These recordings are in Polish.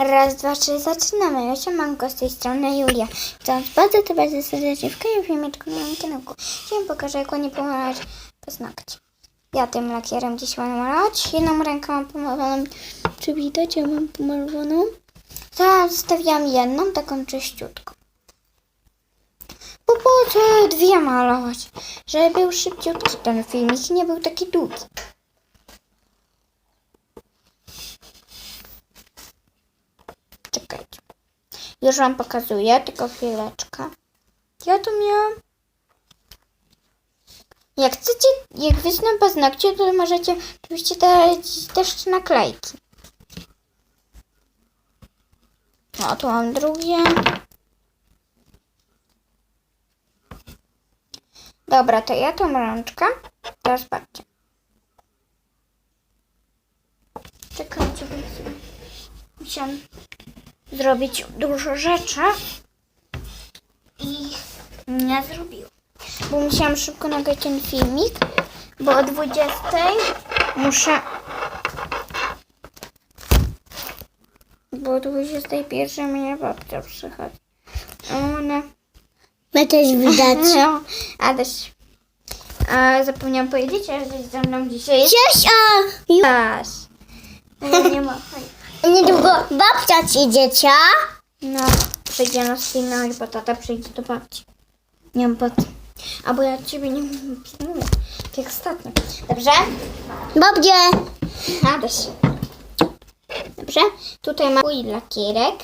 Raz, dwa, trzy, zaczynamy. Ja się manko z tej strony Julia. Chcąc bardzo to bardzo serdecznie w kolejnym filmiczku na moim kanałku. Dzisiaj pokażę, jak ładnie pomalować paznokcie. Ja tym lakierem dziś mam malować. Jedną ręką mam pomalowaną. Czy widać, ja mam pomalowaną? Zostawiam jedną, taką czyściutką. Bo po co dwie malować? Żeby był szybciutki ten filmik i nie był taki długi. Już wam pokazuję, tylko chwileczkę. Ja tu miałam. Jak chcecie, jak wyślę paznokcie, to możecie oczywiście dać też naklejki. No, tu mam drugie. Dobra, to ja tą rączkę. Teraz patrzcie. Czekajcie, bo musiałam zrobić dużo rzeczy i nie zrobiłam. Bo musiałam szybko nagrać ten filmik, bo o 20 muszę. Bo o 21 mnie babcia przychodzi. Ona. My też widać. No, a też. A zapomniałam powiedzieć, że ze mną dzisiaj jest Cześć. No, nie ma fajnie. Niedługo babcia ci dziecia. No, przyjdzie na filmować, bo tata przyjdzie do babci. Nie mam pod... Albo ja ciebie nie filmuję, tak jak ostatnio. Dobrze? Babcie. Adaś. Dobrze? Tutaj mam mój lakierek.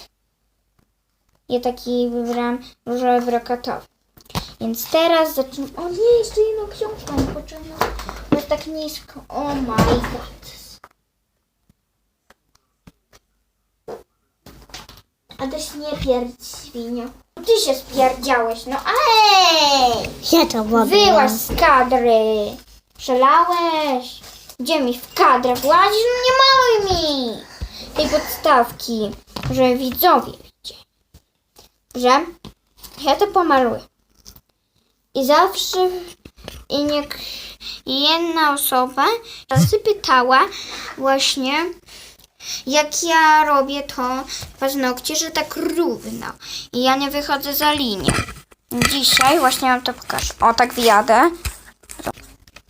Ja taki wybrałam różowy brokatowy. Więc teraz zacznę... O nie, jeszcze jedną książkę poczynam. Bo tak nisko. Oh my god. Adaś, nie pierdź świnio. Ty się spierdziałeś, no ej! Ja to babcia. Wyłaź z kadry! Przelałeś! Gdzie mi w kadrę włazisz? No nie maluj mi! Tej podstawki, że widzowie widzieli. Że ja to pomaluję. I zawsze i nie, i jedna osoba razy pytała właśnie jak ja robię to paznokcie, że tak równo. I ja nie wychodzę za linię. Dzisiaj właśnie wam to pokażę. O, tak wyjadę.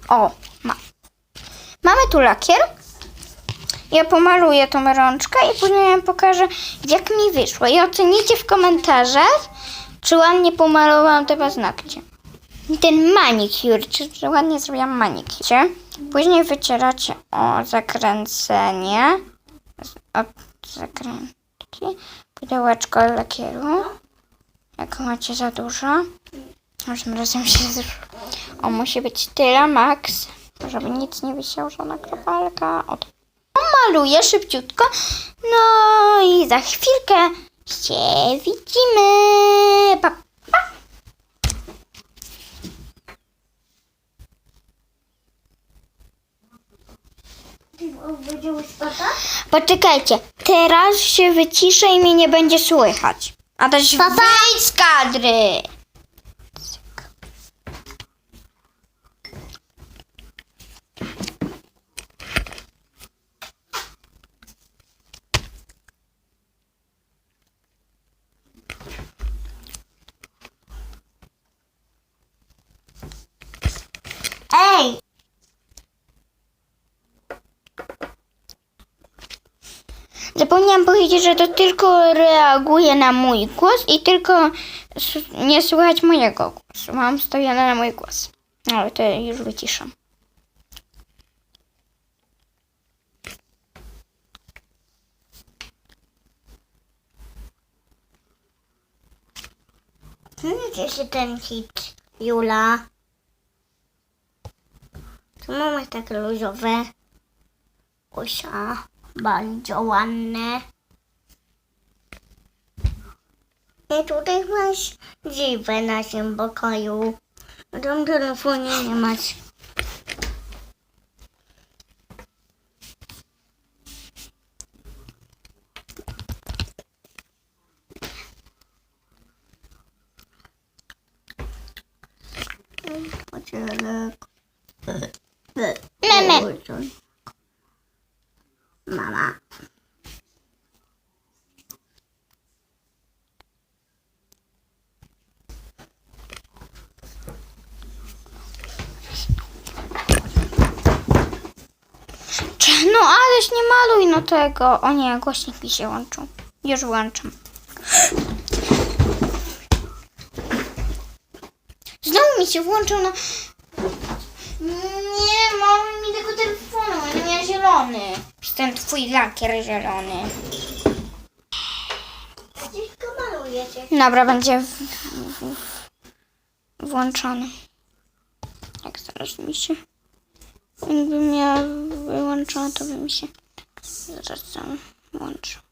O, ma. Mamy tu lakier. Ja pomaluję tą rączkę i później wam pokażę, jak mi wyszło. I ocenicie w komentarzach, czy ładnie pomalowałam te paznokcie. Ten manicure, czy, czy ładnie zrobiłam manicure. Później wycieracie o zakręcenie. Od zakrętki. Pudełeczko lakieru. Jak macie za dużo. Naszym razem się zr... O, musi być tyle max. Żeby nic nie wisiało, żadna kropelka. O, maluję szybciutko. No i za chwilkę się widzimy. Pa, pa. Poczekajcie, teraz się wyciszę i mnie nie będzie słychać. A też wyjdź z kadry. Ej! Zapomniałam powiedzieć, że to tylko reaguje na mój głos i tylko nie słychać mojego głosu. Mam stawione na mój głos. Ale to już wyciszam. Gdzie się ten hit, Jula? Tu mamy takie luzowe. Usia. Bardzo ładne. I tutaj masz dziwę na tym pokoju. W tym telefonie nie masz. Podzielek. Weź nie maluj no tego. O nie, głośnik mi się łączył. Już włączam. Znowu mi się włączył na... Nie, mam mi tego telefonu, nie zielony. Ten twój lakier zielony. Dziecko malujecie. Dobra, będzie w, w, w, włączony. Jak zaraz mi się... Jakby miała wyłączone, to by mi się zaraz sam włączył.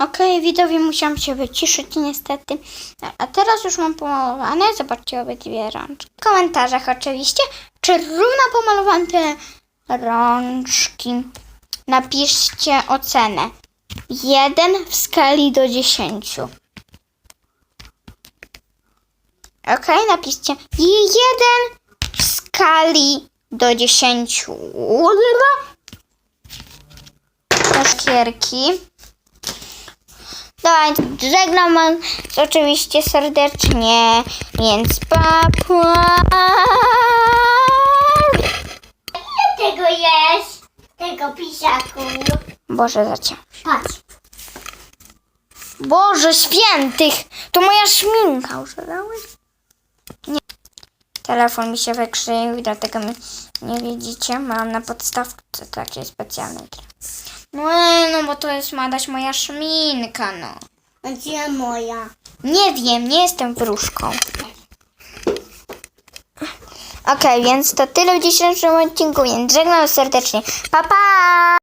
Okej, widzowie, musiałam się wyciszyć niestety. A teraz już mam pomalowane. Zobaczcie obydwie rączki. W komentarzach oczywiście, czy równo pomalowałam te rączki. Napiszcie ocenę. 1 w skali do 10. Okej, napiszcie 1 w skali do 10. Szkierki. Dawaj, żegnam was oczywiście serdecznie, więc papa. Ile tego jest? Tego pisiaku. Boże, zacię. Patrz. Boże świętych, to moja szminka. Użerałeś? Nie. Telefon mi się wykrzywił dlatego mi nie widzicie. Mam na podstawce takiej specjalnej. No, no bo to jest ma dać moja szminka, no. A gdzie moja? Nie wiem, nie jestem wróżką. Okej, więc to tyle w dzisiejszym odcinku, więc żegnam serdecznie. Pa, pa!